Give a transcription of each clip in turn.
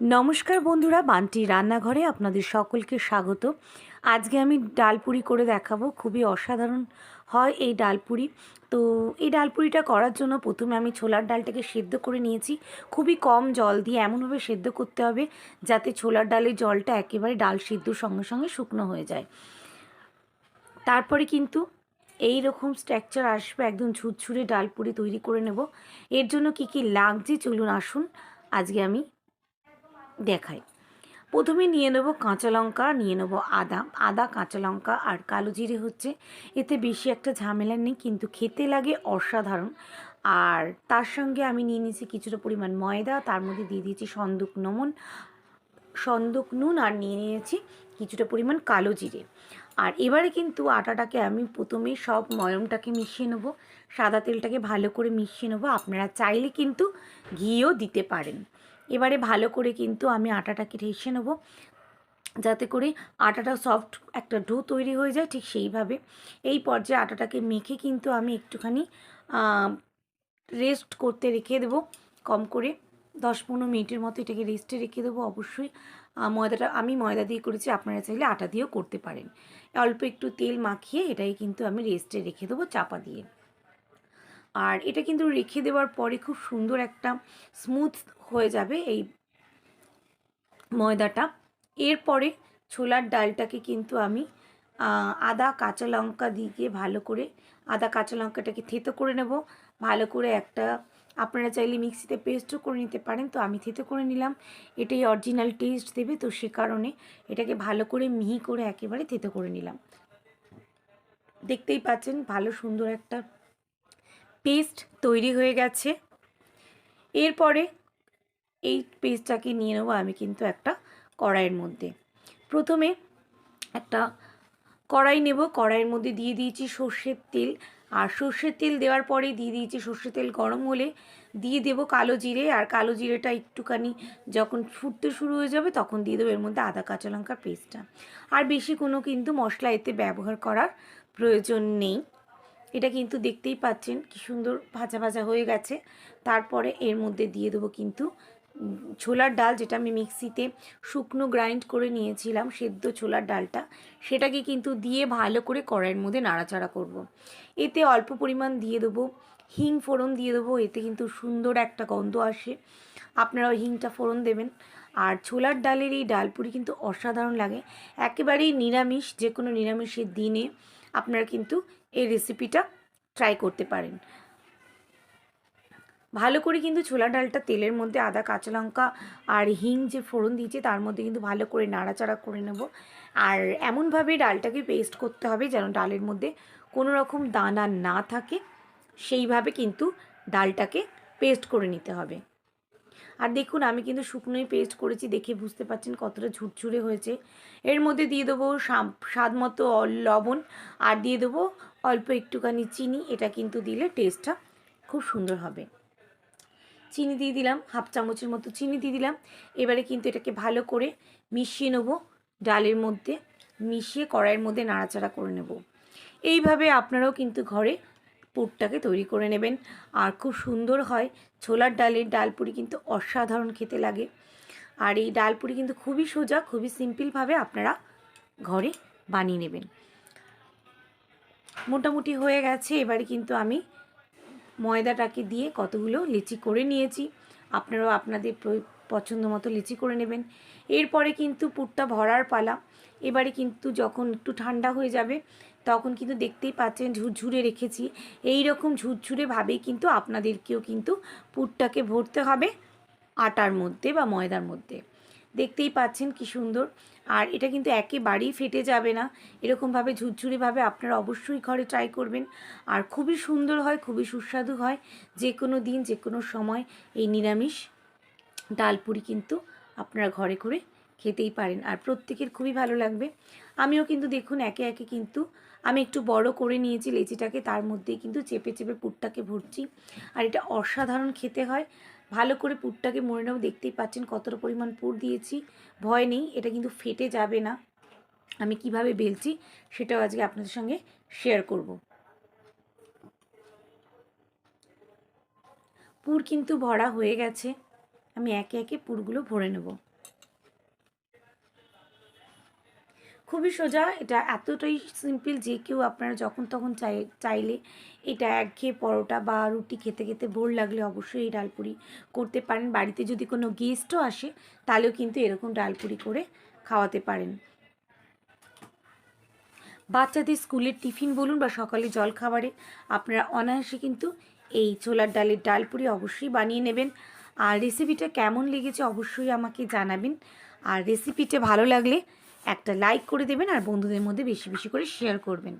নমস্কার বন্ধুরা, বান্টি রান্নাঘরে আপনাদের সকলকে স্বাগত। আজকে আমি ডালপুরি করে দেখাবো, খুবই অসাধারণ হয় এই ডালপুরি তো এই ডালপুরিটা করার জন্য প্রথমে আমি ছোলার ডালটাকে সেদ্ধ করে নিয়েছি। খুবই কম জল দিয়ে এমনভাবে সেদ্ধ করতে হবে যাতে ছোলার ডালের জলটা একেবারে ডাল সিদ্ধ সঙ্গে সঙ্গে শুকনো হয়ে যায়। তারপরে কিন্তু এই রকম স্ট্রাকচার আসবে, একদম ঝুরঝুরে ডালপুরি তৈরি করে নেব। এর জন্য কি কি লাগছে চলুন আসুন। আজকে আমি দেখাই। প্রথমে নিয়ে নেব কাঁচা লঙ্কা, নিয়ে নেব আদা। আদা, কাঁচা লঙ্কা আর কালো জিরে হচ্ছে। এতে বেশি একটা ঝামেলা নেই, কিন্তু খেতে লাগে অসাধারণ। আর তার সঙ্গে আমি নিয়ে নিয়েছি কিছুটা পরিমাণ ময়দা, তার মধ্যে দিয়ে দিয়েছি সন্দুক নমন। সন্দুক নুন আর নিয়ে নিয়েছি কিছুটা পরিমাণ কালো জিরে। আর এবারে কিন্তু আটাটাকে আমি প্রথমে সব ময়মটাকে মিশিয়ে নেব। সাদা তেলটাকে ভালো করে মিশিয়ে নেব। আপনারা চাইলে কিন্তু ঘিও দিতে পারেন। এবারে ভালো করে কিন্তু আমি আটাটাকে ঠেসে নেব। যাতে করে আটাটা সফট একটা ডো তৈরি হয়ে যায় ঠিক সেইভাবে। এই পর্যায়ে আটাটাকে মেখে কিন্তু আমি একটুখানি রেস্ট করতে রেখে দেবো। কম করে দশ পনেরো মিনিটের মতো এটাকে রেস্টে রেখে দেবো অবশ্যই। ময়দাটা, আমি ময়দা দিয়ে করেছি, আপনারা চাইলে আটা দিয়েও করতে পারেন। অল্প একটু তেল মাখিয়ে এটাই কিন্তু আমি রেস্টে রেখে দেবো চাপা দিয়ে। আর এটা কিন্তু রেখে দেওয়ার পরে খুব সুন্দর একটা স্মুথ হয়ে যাবে এই ময়দাটা। এরপরে ছোলার ডালটাকে কিন্তু আমি আদা, কাঁচা লঙ্কা দিয়ে ভালো করে, আদা, কাঁচা লঙ্কাটাকে থেতো করে নেব। ভালো করে একটা, আপনারা চাইলে মিক্সিতে পেস্টও করে নিতে পারেন। তো আমি থেতো করে নিলাম। এটাই অরিজিনাল টেস্ট দেবে। তো সে কারণে এটাকে ভালো করে মিহি করে একেবারে থেতো করে নিলাম। দেখতেই পাচ্ছেন ভালো সুন্দর একটা পেস্ট তৈরি হয়ে গেছে। এরপরে এই পেস্টটাকে নিয়ে নেব আমি কিন্তু একটা কড়াইয়ের মধ্যে। প্রথমে একটা কড়াই নেব, কড়াইয়ের মধ্যে দিয়ে দিয়েছি সর্ষের তেল। আর সর্ষের তেল দেওয়ার পরে দিয়ে দিয়েছি সর্ষের তেল গরম হলে দিয়ে দেব কালো জিরে। আর কালো জিরেটা একটুখানি যখন ফুটতে শুরু হয়ে যাবে তখন দিয়ে দেবো এর মধ্যে আদা, কাঁচা লঙ্কার পেস্টটা। আর বেশি কোনো কিন্তু মশলা এতে ব্যবহার করার প্রয়োজন নেই। এটা কিন্তু দেখতেই পাচ্ছেন কি সুন্দর ভাজা ভাজা হয়ে গেছে। তারপরে এর মধ্যে দিয়ে দেবো কিন্তু ছোলার ডাল যেটা আমি মিক্সিতে শুকনো গ্রাইন্ড করে নিয়েছিলাম, সেদ্ধ ছোলার ডালটা, সেটাকে কিন্তু দিয়ে ভালো করে কড়াইয়ের মধ্যে নাড়াচাড়া করব। এতে অল্প পরিমাণ দিয়ে দেবো হিং ফোড়ন দিয়ে দেবো, এতে কিন্তু সুন্দর একটা গন্ধ আসে। আপনারা হিংটা ফোড়ন দেবেন। আর ছোলার ডালের এই ডালপুরি কিন্তু অসাধারণ লাগে। একেবারেই নিরামিষ যে কোনো নিরামিষের দিনে আপনারা কিন্তু এই রেসিপিটা ট্রাই করতে পারেন। ভালো করে কিন্তু ছোলা ডালটা তেলের মধ্যে আদা, কাঁচা লঙ্কা আর হিং যে ফোড়ন দিয়েছে তার মধ্যে কিন্তু ভালো করে নাড়াচাড়া করে নেব। আর এমনভাবে ডালটাকে পেস্ট করতে হবে যেন ডালের মধ্যে কোনো রকম দানা না থাকে। সেইভাবে কিন্তু ডালটাকে পেস্ট করে নিতে হবে। আর দেখুন, আমি কিন্তু শুকনোই পেস্ট করেছি দেখে বুঝতে পারছেন কতটা ঝুরঝুরে হয়েছে। এর মধ্যে দিয়ে দেবো স্বাদ মতো লবণ আর দিয়ে দেবো অল্প একটুখানি চিনি, এটা কিন্তু দিলে টেস্টটা খুব সুন্দর হবে। চিনি দিয়ে দিলাম, হাফ চামচের মতো চিনি দিয়ে দিলাম। এবারে কিন্তু এটাকে ভালো করে মিশিয়ে নেব ডালের মধ্যে, মিশিয়ে কড়াইয়ের মধ্যে নাড়াচাড়া করে নেব। এইভাবে আপনারাও কিন্তু ঘরে পুরটাকে তৈরি করে নেবেন। আর খুব সুন্দর হয়, ছোলার ডালের ডাল ডালপুরি কিন্তু অসাধারণ খেতে লাগে। আর এই ডাল ডালপুরি কিন্তু খুবই সোজা, খুবই সিম্পলভাবে আপনারা ঘরে বানিয়ে নেবেন। মোটামুটি হয়ে গেছে। এবারে কিন্তু আমি ময়দাটাকে দিয়ে কতগুলো লিচি করে নিয়েছি। আপনারাও আপনাদের পছন্দ মতো লিচি করে নেবেন। এরপরে কিন্তু পুরটা ভরার পালা। এবারে কিন্তু যখন একটু ঠান্ডা হয়ে যাবে, তখন কিন্তু দেখতেই পাচ্ছেন ঝুরঝুরে রেখেছি। এই রকম ঝুরঝুরেভাবেই কিন্তু আপনাদেরকেও কিন্তু পুরটাকে ভরতে হবে আটার মধ্যে বা ময়দার মধ্যে। দেখতেই পাচ্ছেন কি সুন্দর। আর এটা কিন্তু একেবারেই ফেটে যাবে না। এরকমভাবে ঝুরঝুরিভাবে আপনারা অবশ্যই ঘরে ট্রাই করবেন। আর খুবই সুন্দর হয়, খুবই সুস্বাদু হয়। যে কোনো দিন যে কোনো সময় এই নিরামিষ ডালপুরি কিন্তু আপনারা ঘরে করে খেতেই পারেন। আর প্রত্যেকের খুবই ভালো লাগবে। আমিও কিন্তু দেখুন একে একে কিন্তু আমি একটু বড় করে নিয়েছি লেচিটাকে, তার মধ্যেই কিন্তু চেপে চেপে পুরটাকে ভরছি। আর এটা অসাধারণ খেতে হয়। ভালো করে পুরটাকে মরে নেব। দেখতেই পাচ্ছেন কতটা পরিমাণ পুর দিয়েছি। ভয় নেই, এটা কিন্তু ফেটে যাবে না। আমি কীভাবে বেলছি সেটাও আজকে আপনাদের সঙ্গে শেয়ার করব। পুর কিন্তু ভরা হয়ে গেছে। আমি একে একে পুরগুলো ভরে নেব। খুবই সোজা, এটা এতটাই সিম্পল যে কেউ আপনারা যখন তখন চাই, চাইলে এটা একঘেয়ে পরোটা বা রুটি খেতে খেতে ভোর লাগলে অবশ্যই এই ডালপুরি করতে পারেন। বাড়িতে যদি কোনো গেস্টও আসে, তাহলেও কিন্তু এরকম ডালপুরি করে খাওয়াতে পারেন। বাচ্চাদের স্কুলের টিফিন বলুন বা সকালে জলখাবারে আপনারা অনায়াসে কিন্তু এই ছোলার ডালের ডালপুরি অবশ্যই বানিয়ে নেবেন। আর রেসিপিটা কেমন লেগেছে অবশ্যই আমাকে জানাবেন। আর রেসিপিটা ভালো লাগলে একটা লাইক করে দেবেন আর বন্ধুদের মধ্যে বেশি বেশি করে শেয়ার করবেন।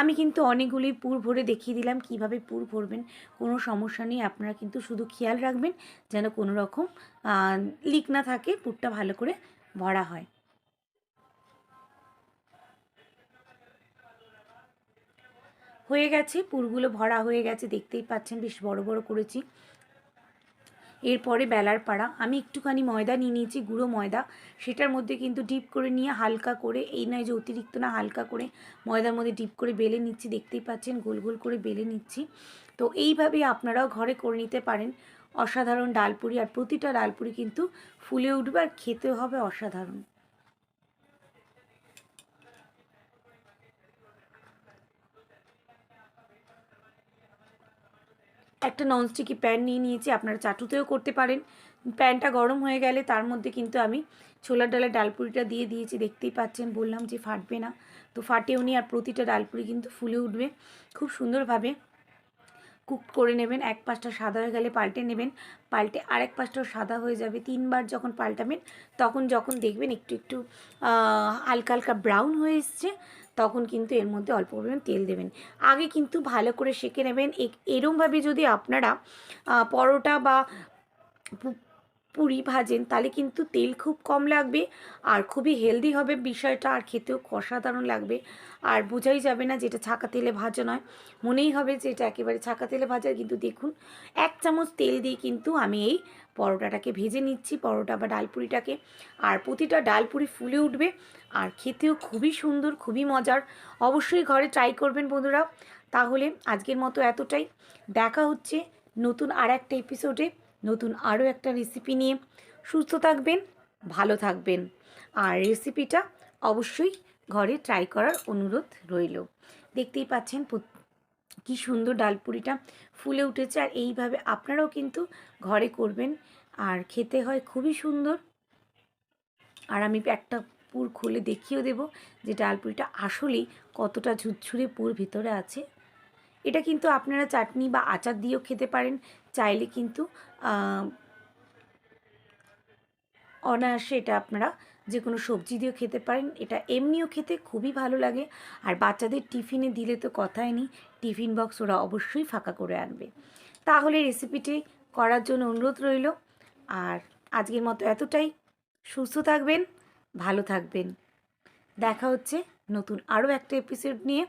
আমি কিন্তু অনেকগুলি পুর ভরে দেখিয়ে দিলাম কীভাবে পুর ভরবেন। কোনো সমস্যা নেই, আপনারা কিন্তু শুধু খেয়াল রাখবেন যেন কোনো রকম লিক না থাকে, পুরটা ভালো করে ভরা হয়। হয়ে গেছে, পুরগুলো ভরা হয়ে গেছে, দেখতেই পাচ্ছেন, বেশ বড় বড় করেছি। এরপরে বেলার পাড়া। আমি একটুখানি ময়দা নিয়ে নিয়েছি, গুঁড়ো ময়দা। সেটার মধ্যে কিন্তু ডিপ করে নিয়ে হালকা করে, এই নয় যে অতিরিক্ত না, হালকা করে ময়দার মধ্যে ডিপ করে বেলে নিচ্ছি। দেখতেই পাচ্ছেন, গোল গোল করে বেলে নিচ্ছি। তো এইভাবে আপনারাও ঘরে করে নিতে পারেন। অসাধারণ ডালপুরি, আর প্রতিটা ডালপুরি কিন্তু ফুলে উঠবে আর খেতে হবে অসাধারণ। একটা ননস্টিকি প্যান নিয়ে নিয়েছি, আপনারা চাটুতেও করতে পারেন। প্যানটা গরম হয়ে গেলে তার মধ্যে কিন্তু আমি ছোলার ডালের ডালপুরিটা দিয়ে দিয়েছি, দেখতেই পাচ্ছেন, বললাম যে ফাটবে না। তো ফাটেও নি আর প্রতিটা ডালপুরি কিন্তু ফুলে উঠবে। খুব সুন্দরভাবে কুক করে নেবেন, এক পাশটা সাদা হয়ে গেলে পাল্টে নেবেন। পাল্টে আরেক পাশটাও সাদা হয়ে যাবে। তিনবার যখন পাল্টাবেন, তখন যখন দেখবেন একটু একটু হালকা হালকা ব্রাউন হয়ে এসছে। তখন কিন্তু এর মধ্যে অল্প পরিমাণ তেল দেবেন। আগে কিন্তু ভালো করে সেঁকে নেবেন। এরমভাবে যদি আপনারা পরোটা বা পুরি ভাজেন, তাহলে কিন্তু তেল খুব কম লাগবে আর খুবই হেলদি হবে বিষয়টা, আর খেতেও অসাধারণ লাগবে। আর বোঝাই যাবে না যেটা ছাকা তেলে ভাজা নয়, মনেই হবে যে এটা একেবারে ছাকা তেলে ভাজা। কিন্তু দেখুন, এক চামচ তেল দিয়ে কিন্তু আমি এই পরোটাটাকে ভেজে নিচ্ছি, পরোটা বা ডালপুরিটাকে আর প্রতিটা ডালপুরি ফুলে উঠবে আর খেতেও খুবই সুন্দর, খুবই মজার। অবশ্যই ঘরে ট্রাই করবেন বন্ধুরা। তাহলে আজকের মতো এতটাই। দেখা হচ্ছে নতুন আর একটা এপিসোডে নতুন আরও একটা রেসিপি নিয়ে সুস্থ থাকবেন, ভালো থাকবেন। আর রেসিপিটা অবশ্যই ঘরে ট্রাই করার অনুরোধ রইল। দেখতেই পাচ্ছেন কি সুন্দর ডালপুরিটা ফুলে উঠেছে। আর এইভাবে আপনারাও কিন্তু ঘরে করবেন। আর খেতে হয় খুবই সুন্দর। আর আমি একটা পুর খুলে দেখিয়েও দেব যে ডালপুরিটা আসলেই কতটা ঝুরঝুরে পুর ভিতরে আছে। এটা কিন্তু আপনারা চাটনি বা আচার দিয়েও খেতে পারেন। চাইলে কিন্তু অনায়াসে এটা আপনারা যে কোনো সবজি দিয়েও খেতে পারেন। এটা এমনিও খেতে খুবই ভালো লাগে। আর বাচ্চাদের টিফিনে দিলে তো কথাই নেই, টিফিন বক্স ওরা অবশ্যই ফাঁকা করে আনবে। তাহলে রেসিপিটি করার জন্য অনুরোধ রইল। আর আজকের মতো এতটাই। সুস্থ থাকবেন, ভালো থাকবেন। দেখা হচ্ছে নতুন আরও একটা এপিসোড নিয়ে।